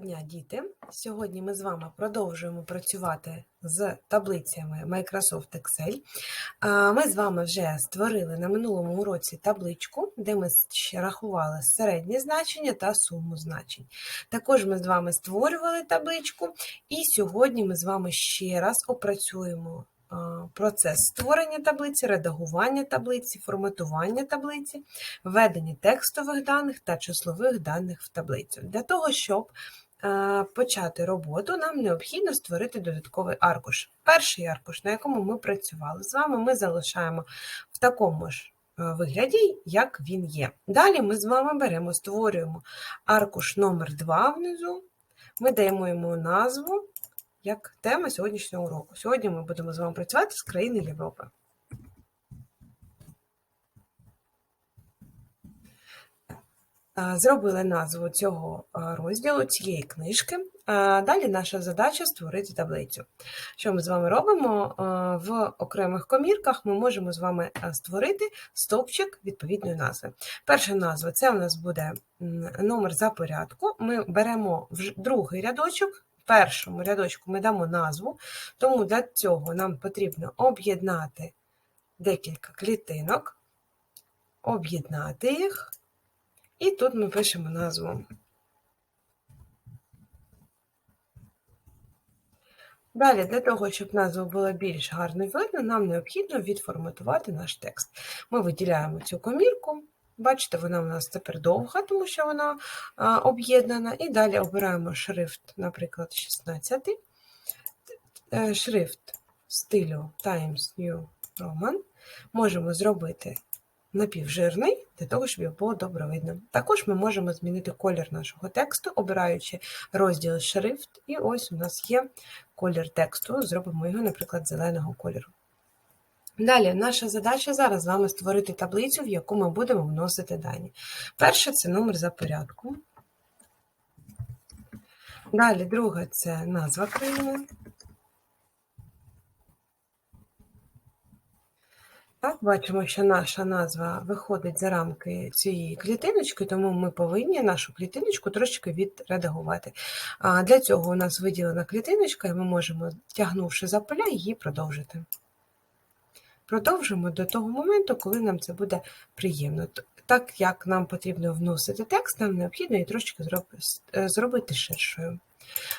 дня, діти! Сьогодні ми з вами продовжуємо працювати з таблицями Microsoft Excel. Ми з вами вже створили на минулому уроці табличку, де ми ще рахували середнє значення та суму значень. Також ми з вами створювали табличку, і сьогодні ми з вами ще раз опрацюємо процес створення таблиці, редагування таблиці, форматування таблиці, введення текстових даних та числових даних в таблицю. Для того, щоб почати роботу, нам необхідно створити додатковий аркуш. Перший аркуш, на якому ми працювали з вами, ми залишаємо в такому ж е, вигляді, як він є. Далі ми з вами беремо, створюємо аркуш номер 2 внизу, ми даємо йому назву як тема сьогоднішнього уроку. Сьогодні ми будемо з вами працювати з країни Європи. Зробили назву цього розділу, цієї книжки. Далі наша задача створити таблицю. Що ми з вами робимо? В окремих комірках ми можемо з вами створити стовпчик відповідної назви. Перша назва це у нас буде номер за порядку. Ми беремо другий рядочок. Першому рядочку ми дамо назву, тому для цього нам потрібно об'єднати декілька клітинок, об'єднати їх. І тут ми пишемо назву. Далі, для того, щоб назву було більш гарно видно, нам необхідно відформатувати наш текст. Ми виділяємо цю комірку. Бачите, вона у нас тепер довга, тому що вона об'єднана. І далі обираємо шрифт, наприклад, 16. Е, шрифт стилю Times New Roman. Можемо зробити напівжирний, для того, щоб його було добре видно. Також ми можемо змінити колір нашого тексту, обираючи розділ шрифт, і ось у нас є колір тексту. Зробимо його, наприклад, зеленого кольору. Далі, наша задача зараз з вами створити таблицю, в яку ми будемо вносити дані. Перше це номер за порядком. Далі, друге це назва країни. Так, бачимо, що наша назва виходить за рамки цієї клітиночки, тому ми повинні нашу клітиночку трошки відредагувати. Для цього у нас виділена клітиночка, і ми можемо, тягнувши за поля, її продовжити. Продовжимо до того моменту, коли нам це буде приємно. Так як нам потрібно вносити текст, нам необхідно її трошки зробити ширшою.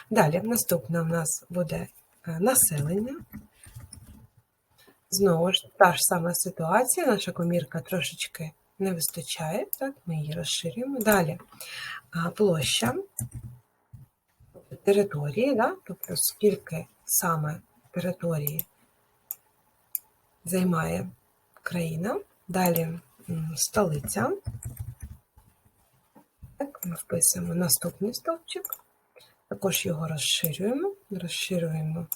Далі, наступне у нас буде е, населення. Знову ж та ж сама ситуація, наша комірка трошечки не вистачає, так, ми її розширюємо. Далі площа території, да, тобто скільки саме території займає країна. Далі столиця. Так, Ми вписуємо наступний стовпчик, також його розширюємо, розширюємо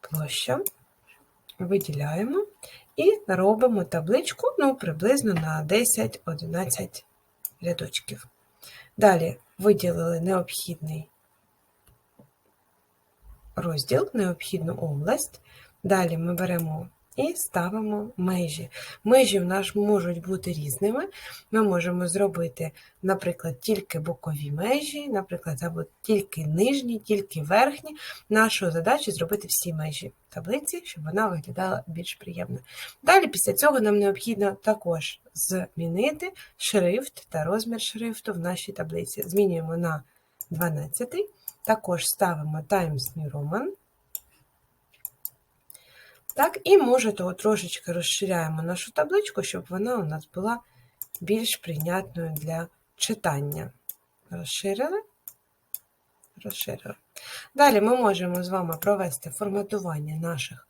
площа виділяємо і робимо табличку ну, приблизно на 10-11 рядочків. Далі виділили необхідний розділ, необхідну область. Далі ми беремо і ставимо межі. Межі в нас можуть бути різними. Ми можемо зробити, наприклад, тільки бокові межі, наприклад, або тільки нижні, тільки верхні. Наша задача зробити всі межі таблиці, щоб вона виглядала більш приємно. Далі, після цього, нам необхідно також змінити шрифт та розмір шрифту в нашій таблиці. Змінюємо на 12, також ставимо Times New Roman. Так, І може того трошечки розширяємо нашу табличку, щоб вона у нас була більш прийнятною для читання. Розширили, розширили. Далі ми можемо з вами провести форматування наших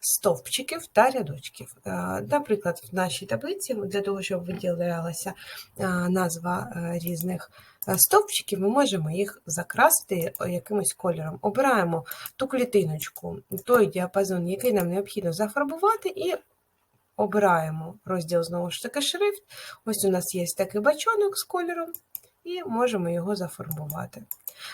стовпчиків та рядочків. Наприклад, в нашій таблиці, для того, щоб виділялася назва різних стовпчиків, ми можемо їх закрасити якимось кольором. Обираємо ту клітиночку, той діапазон, який нам необхідно зафарбувати, і обираємо розділ знову ж таки шрифт. Ось у нас є такий бачонок з кольором, і можемо його зафарбувати.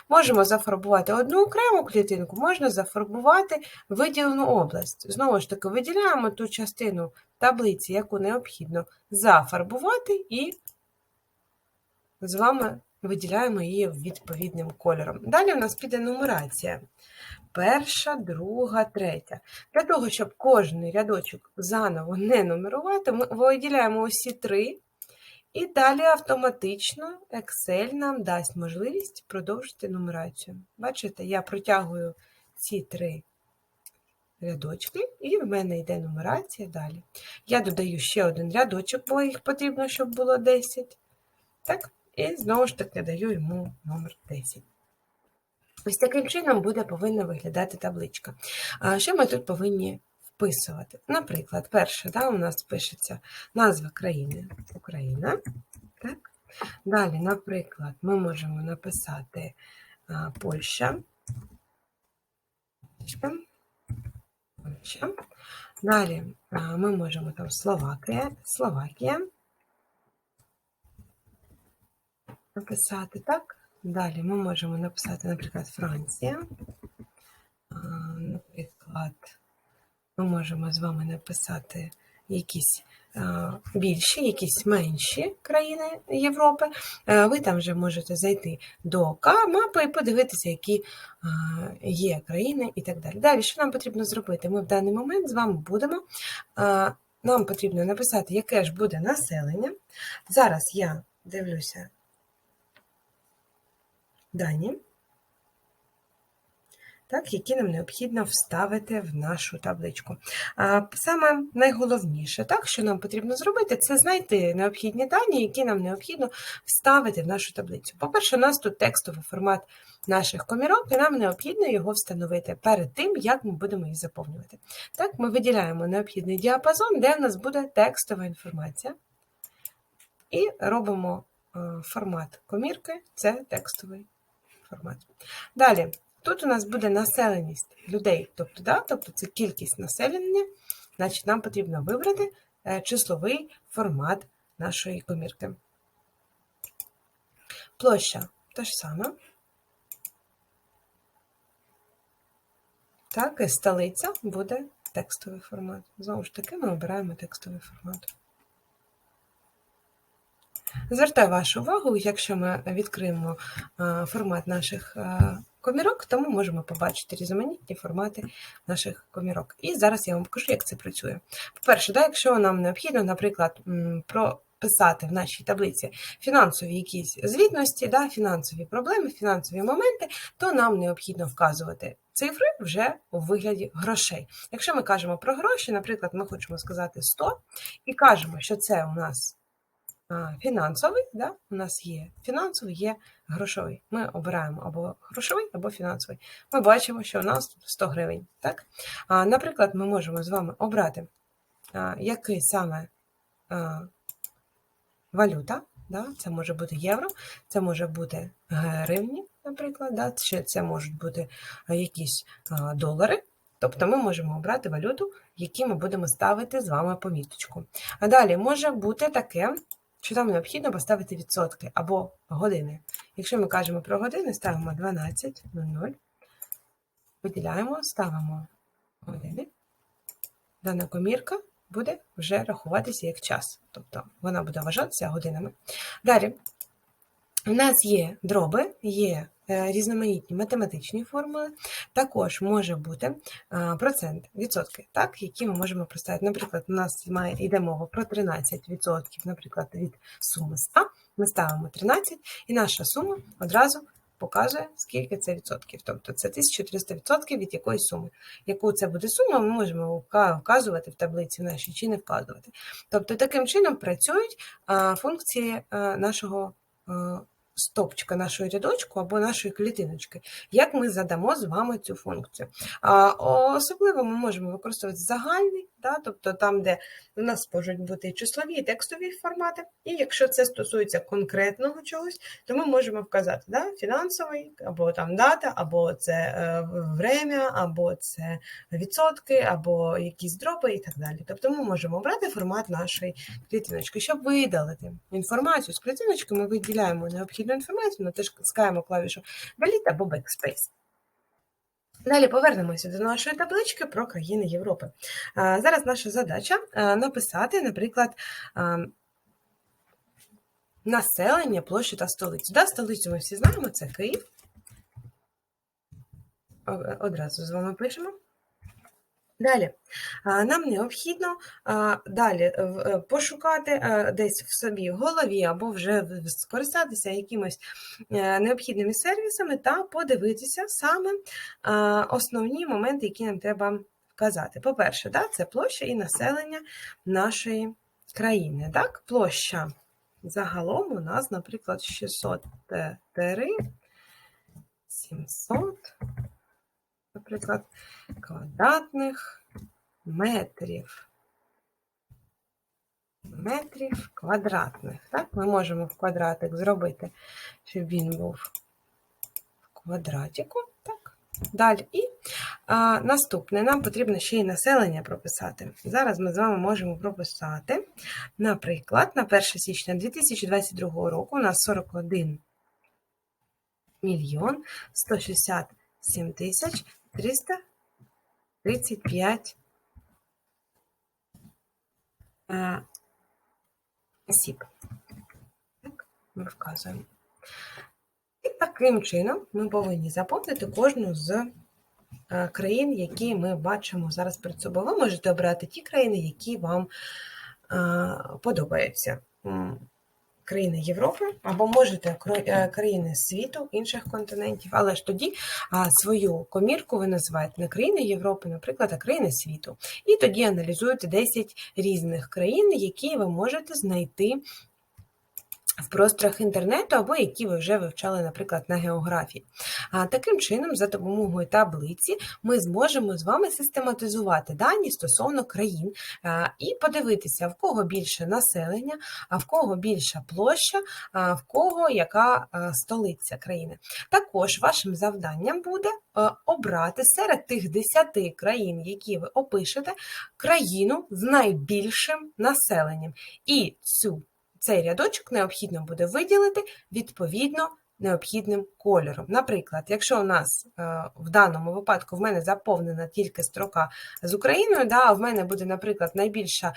Можемо зафарбувати одну окрему клітинку, можна зафарбувати виділену область. Знову ж таки, виділяємо ту частину таблиці, яку необхідно зафарбувати, і з вами виділяємо її відповідним кольором. Далі у нас піде нумерація. Перша, друга, третя. Для того, щоб кожен рядочок заново не нумерувати, ми виділяємо усі три, і далі автоматично Excel нам дасть можливість продовжити нумерацію. Бачите, я протягую ці три рядочки, і в мене йде нумерація далі. Я додаю ще один рядочок, бо їх потрібно, щоб було 10. Так, і знову ж таки даю йому номер 10. Ось таким чином буде повинна виглядати табличка. А що ми тут повинні вписувати? Наприклад, перше, да, у нас пишеться назва країни Україна. Так? Далі, наприклад, ми можемо написати а, Польща. Польща. Далі а, ми можемо там Словакія, Словакія. Написати так. Далі ми можемо написати, наприклад, Франція. Наприклад, ми можемо з вами написати якісь більші, якісь менші країни Європи. Ви там вже можете зайти до мапи і подивитися, які є країни і так далі. Далі, що нам потрібно зробити? Ми в даний момент з вами будемо. Нам потрібно написати, яке ж буде населення. Зараз я дивлюся дані, так, які нам необхідно вставити в нашу табличку. А, Саме найголовніше, так, що нам потрібно зробити, це знайти необхідні дані, які нам необхідно вставити в нашу таблицю. По-перше, у нас тут текстовий формат наших комірок, і нам необхідно його встановити перед тим, як ми будемо їх заповнювати. Так, ми виділяємо необхідний діапазон, де в нас буде текстова інформація. І робимо е, формат комірки, це текстовий формат. Далі, тут у нас буде населеність людей, тобто, да, тобто це кількість населення, значить нам потрібно вибрати е, числовий формат нашої комірки. Площа те ж саме. Так, і столиця буде текстовий формат. Знову ж таки, ми обираємо текстовий формат. Звертаю вашу увагу, якщо ми відкриємо е, формат наших е, комірок, то ми можемо побачити різноманітні формати наших комірок. І зараз я вам покажу, як це працює. По-перше, да, якщо нам необхідно, наприклад, прописати в нашій таблиці фінансові якісь звітності, да, фінансові проблеми, фінансові моменти, то нам необхідно вказувати. Цифри вже у вигляді грошей. Якщо ми кажемо про гроші, наприклад, ми хочемо сказати 100 і кажемо, що це у нас фінансовий, да? у нас є фінансовий, є грошовий. Ми обираємо або грошовий, або фінансовий. Ми бачимо, що у нас 100 гривень. Так? Наприклад, ми можемо з вами обрати, який саме валюта. Да? Це може бути євро, це може бути гривні, наприклад, да? чи це можуть бути якісь долари. Тобто ми можемо обрати валюту, які ми будемо ставити з вами поміточку. А далі може бути таке, що там необхідно поставити відсотки або години. Якщо ми кажемо про години, ставимо 12.00, виділяємо, ставимо години. Дана комірка буде вже рахуватися як час, тобто вона буде вважатися годинами. Далі, у нас є дроби, є різноманітні математичні формули, також може бути е, процент, відсотки, так, які ми можемо проставити. Наприклад, у нас має, йде мова про 13%, наприклад, від суми 100, ми ставимо 13, і наша сума одразу показує, скільки це відсотків. Тобто це 1300% від якоїсь суми. Яку це буде сума, ми можемо вказувати в таблиці нашій чи не вказувати. Тобто, таким чином працюють функції е, нашого стопчика нашої рядочку або нашої клітиночки, як ми задамо з вами цю функцію. Особливо ми можемо використовувати загальний, да, тобто там, де у нас можуть бути числові, і текстові формати. І якщо це стосується конкретного чогось, то ми можемо вказати да, фінансовий, або там дата, або це е, время, або це відсотки, або якісь дропи і так далі. Тобто ми можемо обрати формат нашої клітиночки. Щоб видалити інформацію з клітиночки, ми виділяємо необхідну інформацію, натискаємо клавішу Delete або Backspace. Далі повернемося до нашої таблички про країни Європи. Зараз наша задача написати, наприклад, населення, площу та столицю. Да, столицю ми всі знаємо, це Київ. Одразу з вами пишемо. Далі, нам необхідно далі е, е, пошукати е, десь в собі в голові або вже скористатися якимось необхідними сервісами та подивитися саме основні моменти, які нам треба вказати. По-перше, да, це площа і населення нашої країни. Так? Площа загалом у нас, наприклад, 603 700 наприклад, квадратних метрів. Метрів квадратних. Так? Ми можемо в квадратик зробити, щоб він був в квадратику. Так. Далі. І а, наступне нам потрібно ще й населення прописати. Зараз ми з вами можемо прописати, наприклад, на 1 січня 2022 року у нас 41 мільйон 160 7335 осіб. Так, ми вказуємо. І таким чином ми повинні заповнити кожну з країн, які ми бачимо зараз перед собою. Ви можете обрати ті країни, які вам подобаються. Країни Європи, або можете е, країни світу, інших континентів, але ж тоді свою комірку ви називаєте не країни Європи, наприклад, а країни світу. І тоді аналізуєте 10 різних країн, які ви можете знайти в просторах інтернету, або які ви вже вивчали, наприклад, на географії. А таким чином, за допомогою таблиці, ми зможемо з вами систематизувати дані стосовно країн і подивитися, в кого більше населення, а в кого більша площа, а в кого яка столиця країни. Також вашим завданням буде обрати серед тих 10 країн, які ви опишете, країну з найбільшим населенням. І цю цей рядочок необхідно буде виділити відповідно необхідним кольором. Наприклад, якщо у нас е, в даному випадку в мене заповнена тільки строка з Україною, да, в мене буде, наприклад, найбільше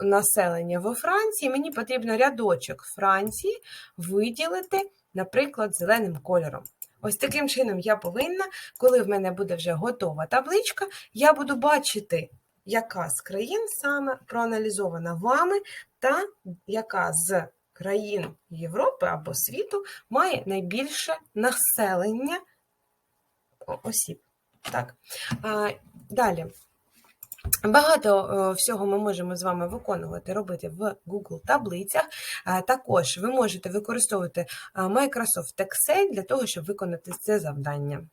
населення во Франції, мені потрібно рядочок Франції виділити, наприклад, зеленим кольором. Ось таким чином я повинна, коли в мене буде вже готова табличка, я буду бачити, яка з країн саме проаналізована вами, та яка з країн Європи або світу має найбільше населення осіб. Так. А, Далі. Багато е, всього ми можемо з вами виконувати, робити в Google таблицях. Також ви можете використовувати Microsoft Excel для того, щоб виконати це завдання.